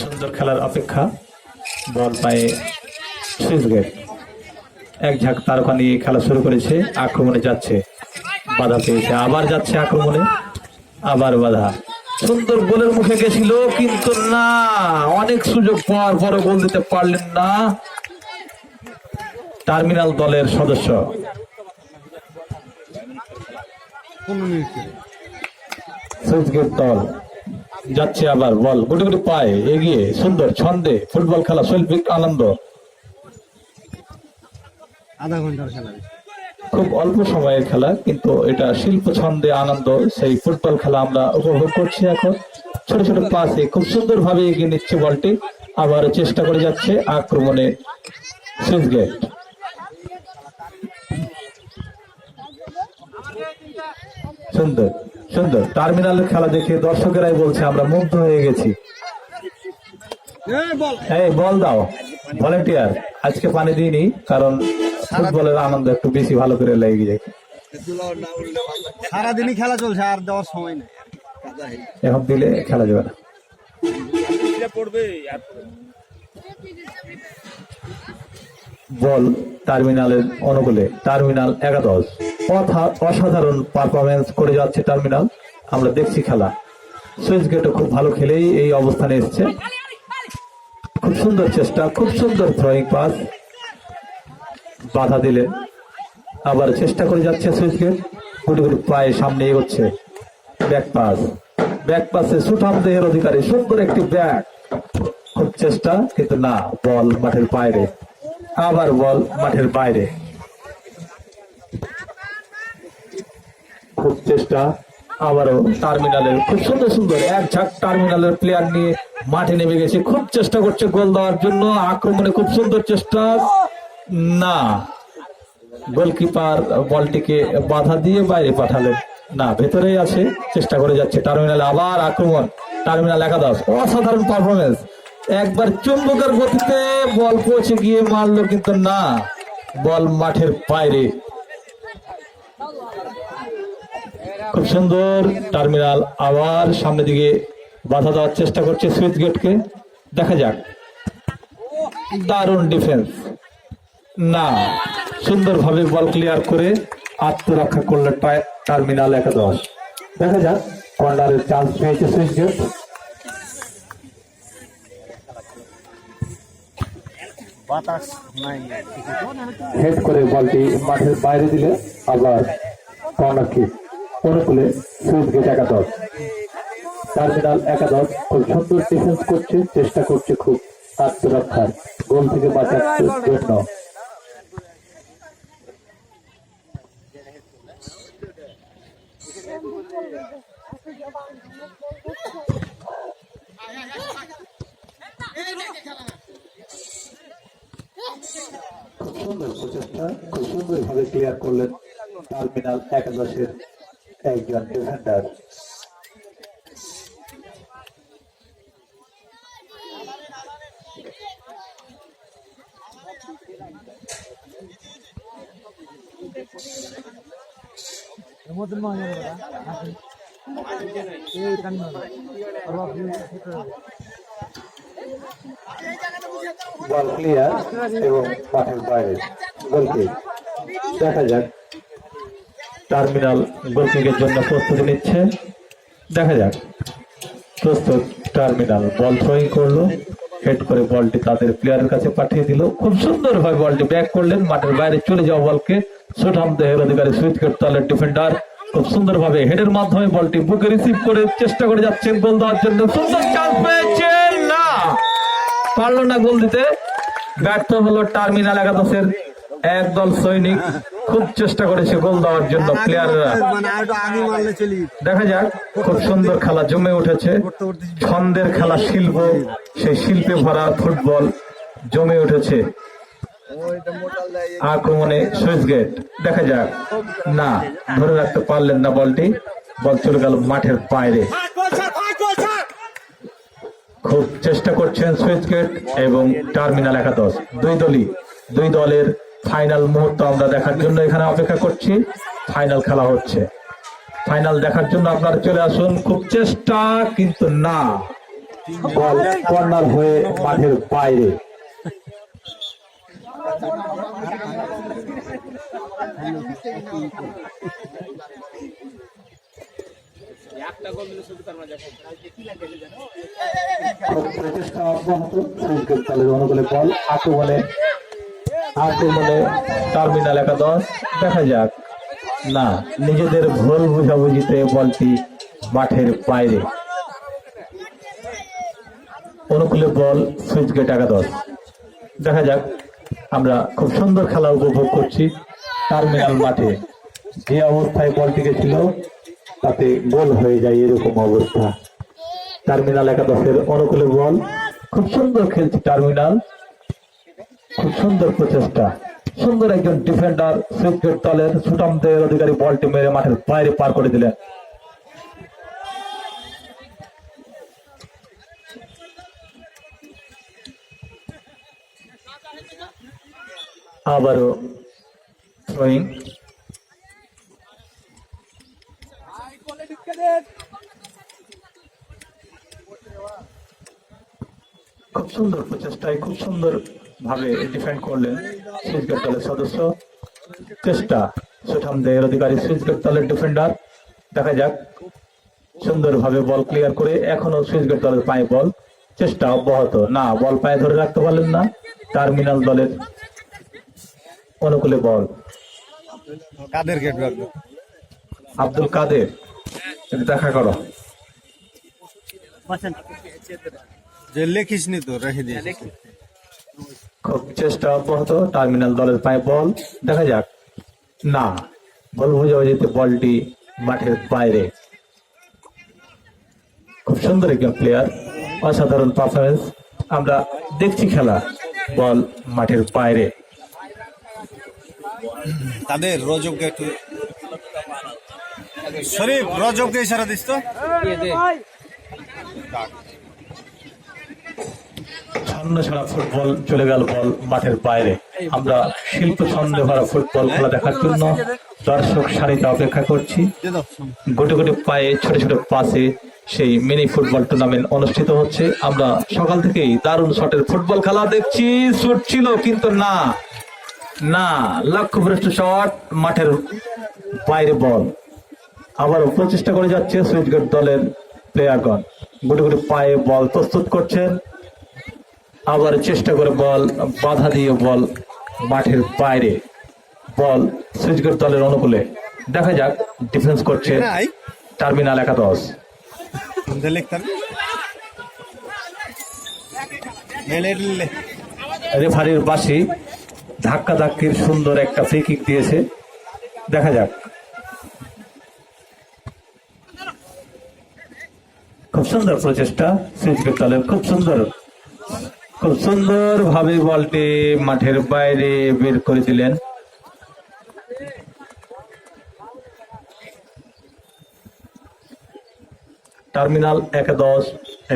সুন্দর খেলার অপেক্ষা। বল পায়ে সুইচ গেট। এক ঝাঁক তারকা নিয়ে খেলা শুরু করেছে, আক্রমণে যাচ্ছে। বাধা পেয়েছে, আবার যাচ্ছে আক্রমণে। আবার বাধা। সুন্দর গোলের মুখে গেছিল, কিন্তু না, অনেক সুযোগ পাওয়ার পরে গোল দিতে পারলেন না টার্মিনাল দলের সদস্য। সুইচ গেট দল। যাচ্ছে আবার বল। গুটি গুটি পায়ে এগিয়ে সুন্দর ছন্দে ফুটবল খেলা শৈল্পিক আনন্দ। আধা ঘণ্টার খেলা। খুব অল্প সময়ের খেলা কিন্তু এটা শিল্প ছন্দে আনন্দ সেই ফুটবল খেলা আমরা উপভোগ করছি এখন। ছোট ছোট পাশে খুব সুন্দর ভাবে এগিয়ে নিচ্ছে বলটি আবার চেষ্টা করে যাচ্ছে আক্রমণে সুইচ গেট। সুন্দর সুন্দর। টার্মিনালের খেলা দেখে দর্শকেরাই বলছে আমরা মুগ্ধ হয়ে গেছি। বল এই বল দাও। ভলেন্টিয়ার। আজকে পানি দিইনি কারণ ফুটবলের আনন্দ একটু বেশি ভালো করে লেগে যায়। সারাদিনই খেলা চলছে আর দেওয়ার সময় নেই। এখন দিলে খেলা যাবে না। বল টার্মিনালের অনুকূলে টার্মিনাল একাদশ। অথা- অসাধারণ পারফরমেন্স করে যাচ্ছে টার্মিনাল। আমরা দেখছি খেলা। সুইচ গেটও খুব ভালো খেলেই এই অবস্থানে এসছে। খুব সুন্দর চেষ্টা, খুব সুন্দর থ্রোয়িং পাস বাধা দিলেন আবার চেষ্টা করে যাচ্ছে সুইচ গেট। গুটি গুটি পায়ে সামনে এগোচ্ছে। Back pass. ব্যাক পাসে সুঠাম দেহের অধিকারী, সুন্দর একটি ব্যাক। খুব চেষ্টা, কিন্তু না, বল মাঠের বাইরে। আবার বল মাঠের বাইরে। খুব চেষ্টা, আবারও টার্মিনালের খুব সুন্দর সুন্দর এক ঝাঁক টার্মিনালের প্লেয়ার নিয়ে মাঠে নেমে গেছে। খুব চেষ্টা করছে গোল দেওয়ার জন্য, আক্রমণে খুব সুন্দর চেষ্টা। না, গোলকিপার বলটিকে বাধা দিয়ে বাইরে পাঠালেন। না, ভেতরেই আছে, চেষ্টা করে যাচ্ছে। টার্মিনালে আবার আক্রমণ, টার্মিনাল একাদশ, অসাধারণ পারফরমেন্স একবার চুম্বকের গতিতে বল পৌঁছে গিয়ে মারলো কিন্তু না। বল মাঠের বাইরে। খুব সুন্দর টার্মিনাল। আবার সামনে দিকে বাধা দেওয়ার চেষ্টা করছে সুইচ গেটকে। দেখা যাক। দারুণ ডিফেন্স। না, সুন্দরভাবে বল ক্লিয়ার করে আত্মরক্ষা করল টার্মিনাল একাদশ। দেখা যাক কর্নারের চান্স পেয়েছে সুইচ গেট। হেড করে বলটি মাঠের বাইরে দিলে আবার কর্নার কিক অনুকূলে সুইচ গেট একাদশ। টার্মিনাল একাদশ। খুব সুন্দর ডিফেন্স করছে, চেষ্টা করছে খুব। আত্মরক্ষার গোল থেকে বাঁচার জন্য সুন্দর প্রচেষ্টা খুব সুন্দর ভাবে ক্লিয়ার করলেন টার্মিনাল একাদশের একজন ডিফেন্ডার এই কান্না। বল ক্লিয়ার এবং মাঠের বাইরে। গোলকিক দেখা যাক। টার্মিনাল গোলকিকের জন্য প্রস্তুতি নিচ্ছে। দেখা যাক। প্রস্তুত টার্মিনাল। বল থ্রোয়িং করল। হেড করে বলটি তাদের প্লেয়ারের কাছে পাঠিয়ে দিল। খুব সুন্দর ভাবে বলটি ব্যাক করলেন। মাঠের বাইরে চলে যাওয়া বলকে সুঠাম দেহের অধিকারী সুইচ দলের ডিফেন্ডার খুব সুন্দরভাবে হেডের মাধ্যমে বলটি বুকে রিসিভ করে চেষ্টা করে যাচ্ছেন গোল দেওয়ার জন্য। সুন্দর চান্স পেয়েছেন না পারল না গোল দিতে, ব্যর্থ হলো টার্মিনাল একাদশের একদল সৈনিক। খুব চেষ্টা করেছে গোল দেওয়ার জন্য প্লেয়াররা দেখা যাক, খুব সুন্দর খেলা জমে উঠেছে। ছন্দের খেলা শিল্প, সেই শিল্পে ভরা ফুটবল জমে উঠেছে। আক্রমণে সুইচ গেট। দেখা যাক। না, ধরে রাখতে পারলেন না বলটি। বল চলে গেল মাঠের বাইরে। খুব চেষ্টা করছেন সুইচ গেট এবং টার্মিনাল একাদশ। দুই দলই, দুই দলের ফাইনাল মুহূর্ত আমরা দেখার জন্য এখানে অপেক্ষা করছি। ফাইনাল খেলা হচ্ছে। ফাইনাল দেখার জন্য আপনারা চলে আসুন। খুব চেষ্টা, কিন্তু না। বল কর্নার হয়ে মাঠের বাইরে। টার্মিনাল একাদশ। দেখা যাক। না, নিজেদের ভুল বুঝাবুঝিতে বলটি মাঠের বাইরে। অনুকূলে বল, সুইচ গেট একাদশ। দেখা যাক। আমরা খুব সুন্দর খেলা উপভোগ করছি। টার্মিনাল মাঠে যে অবস্থায় বলটিকে ছিল তাতে গোল হয়ে যায় এরকম অবস্থা। টার্মিনাল একাদশের অনুকূলে বল। খুব সুন্দর খেলছে টার্মিনাল। খুব সুন্দর প্রচেষ্টা। সুন্দর একজন ডিফেন্ডার সুইচ গেট দলের সুটামদের অধিকারী বলটি মেরে মাঠের বাইরে পার করে দিলেন। আবারও সুন্দর প্রচেষ্টায় খুব সুন্দর ভাবে ডিফেন্ড করলেন সুইচগেট দলের সদস্য। চেষ্টা সুঠামদের অধিকারী সুইচগেট দলের ডিফেন্ডার দেখা যাক সুন্দরভাবে বল ক্লিয়ার করে এখনও সুইচগেট দলের পায়ে বল চেষ্টা অব্যাহত না বল পায়ে ধরে রাখতে পারলেন না। টার্মিনাল দলের অনুকূলে বল কাদের গেট আব্দুল কাদের একটু দেখা করো। যে লেখিস নি তো রেখে দিয়েছিস খুব চেষ্টা অব্যাহত টার্মিনাল দলের পায়ে বল দেখা যাক। না বল বুঝাবুঝিতে বলটি মাঠের বাইরে। খুব সুন্দর একজন প্লেয়ার অসাধারণ পারফরমেন্স আমরা দেখছি খেলা বল মাঠের বাইরে। তাদের রজবকে একটু শরীফ রজবকে ইশারা দিস তো। ছন্দ ছাড়া ফুটবল চলে গেল বল মাঠের বাইরে। আমরা শিল্প ছন্দে ভরা ফুটবল খেলা দেখার জন্য দর্শক সারিতে অপেক্ষা করছি। গোটে গোটে পায়ে ছোট ছোট পাশে সেই মিনি ফুটবল টুর্নামেন্ট অনুষ্ঠিত হচ্ছে। আমরা সকাল থেকেই দারুণ শটের ফুটবল খেলা দেখছি। শুট ছিল কিন্তু না না, লক্ষ্যভ্রষ্ট শট, মাঠের বাইরে বল। আবার প্রচেষ্টা করে যাচ্ছে সুইচগেট দলের প্লেয়ারগণ গোটে গোটে পায়ে বল প্রস্তুত করছেন। আবার চেষ্টা করে বল বাধা দিয়ে বল মাঠের বাইরে। বল সুইচগেট দলের অনুকূলে। দেখা যাক ডিফেন্স করছে টার্মিনাল একাদশ। রেফারির বাসি ধাক্কা ধাক্কির সুন্দর একটা ফ্রি কিক দিয়েছে। দেখা যাক। খুব সুন্দর প্রচেষ্টা সুইচগেট দলের। খুব সুন্দর। খুব সুন্দর ভাবে বলটি মাঠের বাইরে বের করে দিলেন টার্মিনাল একাদশ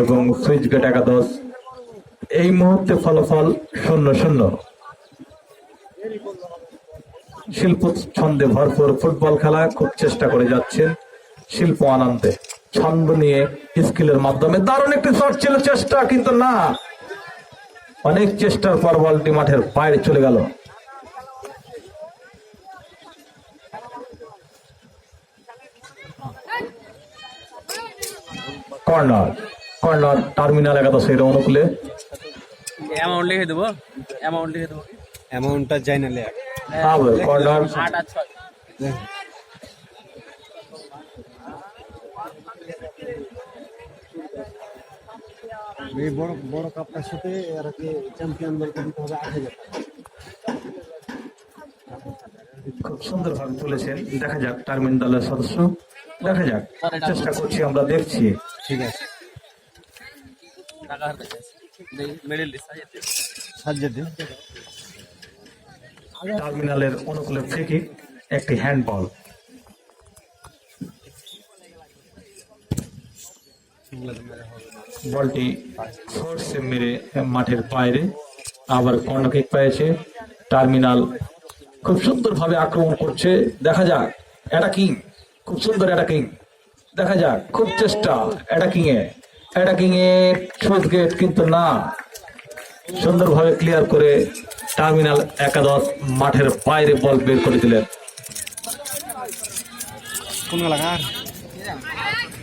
এবং সুইচগেট একাদশ, এই মুহূর্তে ফলাফল শূন্য শূন্য। শিল্প ছন্দে ভরপুর ফুটবল খেলা খুব চেষ্টা করে যাচ্ছেন শিল্প আনন্দে। ছন্দ নিয়ে স্কিলের মাধ্যমে দারুণ একটি শট ছিল, চেষ্টা কিন্তু না। অনেক চেষ্টার পর বলটি মাঠের বাইরে চলে গেল। কর্নার কর্নার টার্মিনাল একাদশের অনুকূলে। অ্যামাউন্ট লিখে দেবো? অ্যামাউন্ট লিখে দেবো অ্যামাউন্টটা যাই না লে আবার কর্নার। আট আর ছয়। এই বড় বড় কাপটার সাথে আর কি চ্যাম্পিয়ন দলকে দিতে হবে আট হাজার খুব সুন্দর ভাবে তুলেছেন। দেখা যাক টার্মিন দলের সদস্য। দেখা যাক চেষ্টা করছি আমরা দেখছি। ঠিক আছে। টার্মিনালের অনুকূলে কিক একটি হ্যান্ডবল বলটি ফোর্সে মেরে মাঠের বাইরে আবার কর্নার পেয়েছে। টার্মিনাল খুব সুন্দরভাবে আক্রমণ করছে। দেখা যাক অ্যাটাকিং খুব সুন্দর অ্যাটাকিং দেখা যাক, খুব চেষ্টা অ্যাটাকিং এ। অ্যাটাকিং এর সুইচ গেট কিন্তু না। সুন্দরভাবে ক্লিয়ার করে টার্মিনাল একাদশ মাঠের বাইরে বল বের করে দিলেন কোন এলাকার একই তো খুব সুন্দর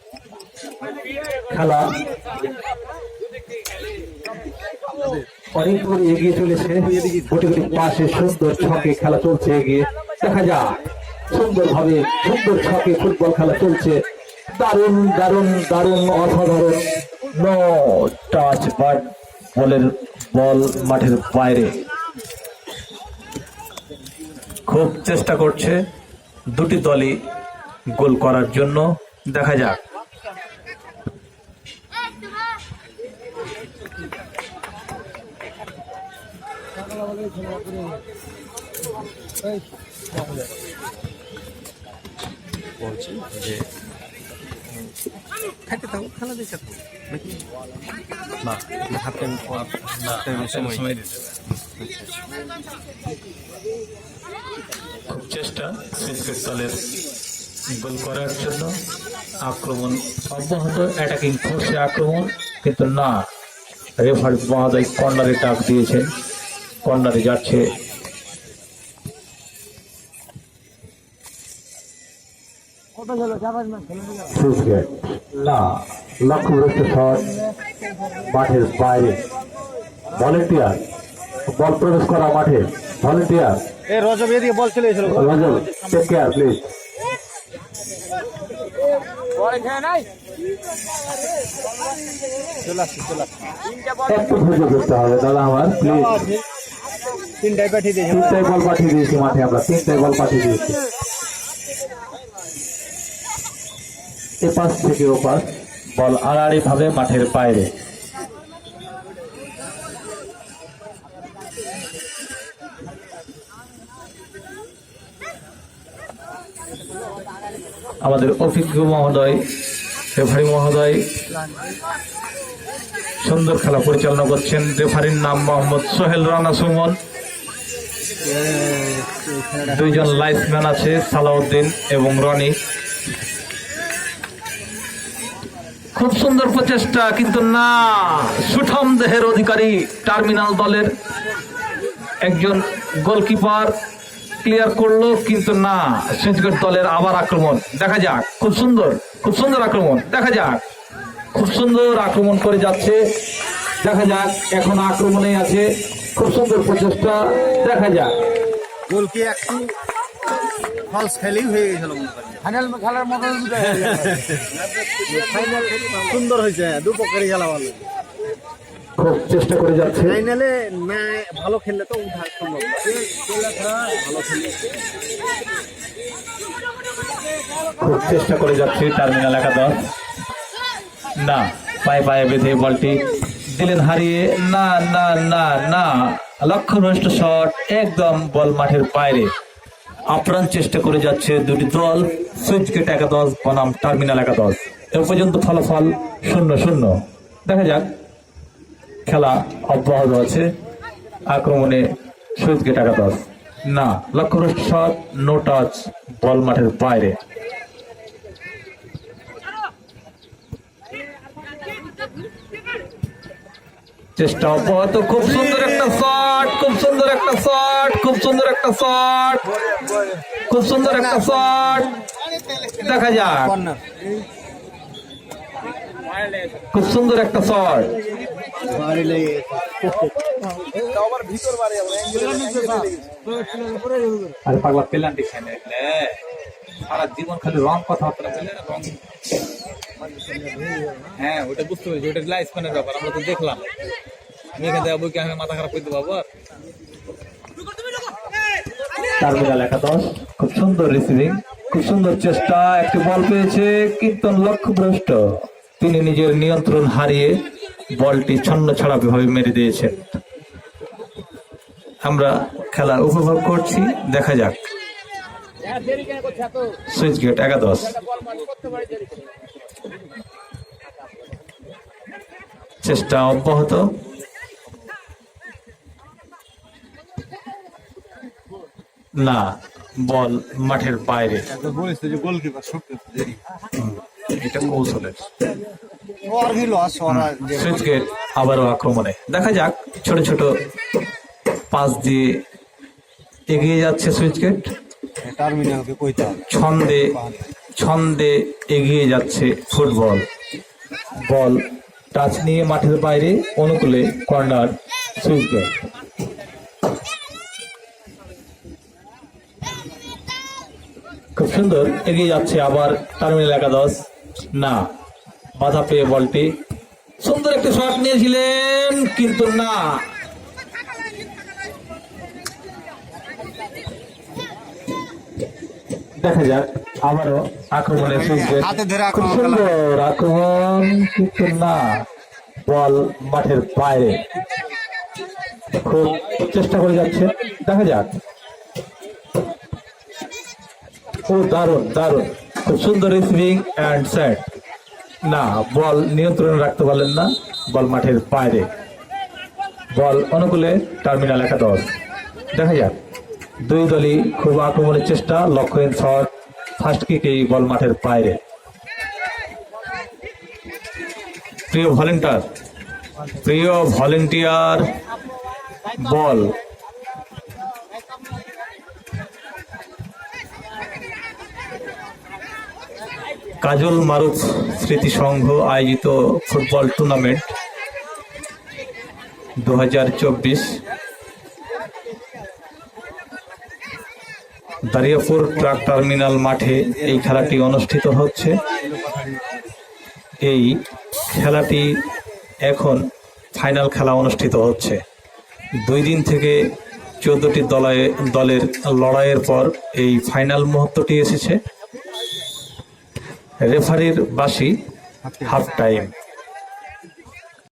খেলা অনেক দূর এগিয়ে চলেছে। গুটি পাশে সুন্দর ছকে খেলা চলছে এগিয়ে। দেখা যাক। সুন্দর ভাবে সুন্দর ছকে ফুটবল খেলা চলছে। দারুণ দারুণ দারুণ, অসাধারণ। নো টাচ বাট বলের বল মাঠের বাইরে। খুব চেষ্টা করছে দুটি দলই গোল করার জন্য। দেখা যাক। বলছি যে খাইতে থাকো খেলা থাকো। নাকি? না হাফ টাইম হাফ টাইমের সময় খুব চেষ্টা ক্রিকেট দলের গোল করার জন্য আক্রমণ অব্যাহত অ্যাটাকিং ফোর্সে আক্রমণ কিন্তু না রেফারি মহোদয় কর্নারে ডাক দিয়েছেন। কর্নারে যাচ্ছে। না লক্ষ্যগ্রস্ত শট মাঠের বাইরে। ভলেন্টিয়ার বল প্রবেশ করা মাঠে। ভলেন্টিয়ার। এ রজব এদিকে বল চলে এসেছিল. চলে আসছে চলে আসছে একটু ধৈর্য ধরতে হবে দাদা আমার প্লিজ তিনটাই পাঠিয়ে দিয়েছি। মাঠে আমরা তিনটাই বল পাঠিয়ে দিয়েছি। এ পাশ থেকে ও পাশ, বল আড়াআড়ি ভাবে মাঠের বাইরে। আমাদের অভিজ্ঞ মহোদয়, রেফারি মহোদয়, সুন্দর খেলা পরিচালনা করছেন। রেফারির নাম মোহাম্মদ সোহেল রানা সুমন। দুইজন লাইসম্যান আছে, সালাউদ্দিন এবং রনি। খুব সুন্দর প্রচেষ্টা, কিন্তু না, সুঠম দেহের অধিকারী টার্মিনাল দলের একজন গোলকিপার ক্লিয়ার করল, কিন্তু না সুইচগেট দলের আবার আক্রমণ। দেখা যাক, খুব সুন্দর খুব সুন্দর আক্রমণ, দেখা যাক। খুব সুন্দর আক্রমণ করে যাচ্ছে, দেখা যাক, এখন আক্রমণে আছে। খুব সুন্দর প্রচেষ্টা দেখা যাক। গোল কি একটু ফলস খেলেই হয়ে গেছিল ফাইনাল খেলার মতো ফাইনাল সুন্দর হয়েছে দুপক্ষেরই খেলা ভালো। খুব চেষ্টা করে যাচ্ছে। ফাইনালে না ভালো খেললে তো উঠা সম্ভব। ভালো খেলে খুব চেষ্টা করে যাচ্ছে টার্মিনাল একাদশ। না পায়ে পায়ে বেঁধে বলটি। দিলেন হারিয়ে না না না না লক্ষ্যভ্রষ্ট শট একদম বল মাঠের বাইরে আপ্রাণ চেষ্টা করে যাচ্ছে দুটি দল সুইচ গেট একাদশ বনাম টার্মিনাল একাদশ এ পর্যন্ত ফলাফল শূন্য শূন্য দেখা যাক খেলা অব্যাহত আছে আক্রমণে সুইচ গেট একাদশ না লক্ষ্যভ্রষ্ট শট নো টাচ বল মাঠের বাইরে চেষ্টা অব্যাহত। খুব সুন্দর একটা শট খুব সুন্দর একটা শট খুব সুন্দর একটা শট খুব সুন্দর একটা শট দেখা যাক। খুব সুন্দর একটা শট আরে পাগলা পেলান্টি সারা জীবন খালি রং কথা হতো পেলে রং হ্যাঁ ওটা বুঝতে পেরেছি ওটা লাইফ স্প্যানের ব্যাপার, আমরা তো দেখলাম। আমি এখান থেকে বইকে আমি মাথা খারাপ করতে পারব টার্মিনাল একাদশ খুব সুন্দর রিসিভিং খুব সুন্দর চেষ্টা, একটি বল পেয়েছে কীর্তন লক্ষ্যভ্রষ্ট। তিনি নিজের নিয়ন্ত্রণ হারিয়ে বলটি ছন্ন ভাবে মেরে দিয়েছেন। আমরা খেলা উপভোগ করছি, দেখা যাক। সুইচ গেট একাদশ। চেষ্টা অব্যাহত। না বল মাঠের বাইরে। এটা কৌশলের। আবারও আক্রমণে। দেখা যাক ছোট ছোট পাস দিয়ে এগিয়ে যাচ্ছে সুইচ গেট। টার্মিনালকে কইতে হবে। ছন্দে ছন্দে এগিয়ে যাচ্ছে ফুটবল। বল টাচ নিয়ে মাঠের বাইরে অনুকূলে কর্নার সুইচ গেট। খুব সুন্দর এগিয়ে যাচ্ছে আবার টার্মিনাল একাদশ। না বাধা পেয়ে বলটি। সুন্দর একটি শট নিয়েছিলেন কিন্তু না। দেখা যাক আবারও আক্রমণে সুইচ হাতে ধরে খুব সুন্দর আক্রমণ কিন্তু না। বল মাঠের বাইরে। খুব চেষ্টা করে যাচ্ছে। দেখা যাক। ও, দারুণ দারুণ। খুব সুন্দর রিসিভিং অ্যান্ড সেট না, বল নিয়ন্ত্রণে রাখতে পারলেন না। বল মাঠের বাইরে। বল অনুকূলে টার্মিনাল একাদশ দেখা যাক। দুই দলই খুব আক্রমণের চেষ্টা। লক্ষ্যহীন শট ফার্স্ট কিকেই বল মাঠের বাইরে। প্রিয় ভলেন্টিয়ার প্রিয় ভলেন্টিয়ার বল। কাজল মারুফ স্মৃতি সংঘ আয়োজিত ফুটবল টুর্নামেন্ট দু হাজার চব্বিশ। দারিয়াপুর ট্রাক টার্মিনাল মাঠে এই খেলাটি অনুষ্ঠিত হচ্ছে। এই খেলাটি এখন ফাইনাল খেলা অনুষ্ঠিত হচ্ছে। দুই দিন থেকে চোদ্দটি দলায় দলের লড়াইয়ের পর এই ফাইনাল মুহূর্তটি এসেছে। রেফারির বাসি হাফ টাইম।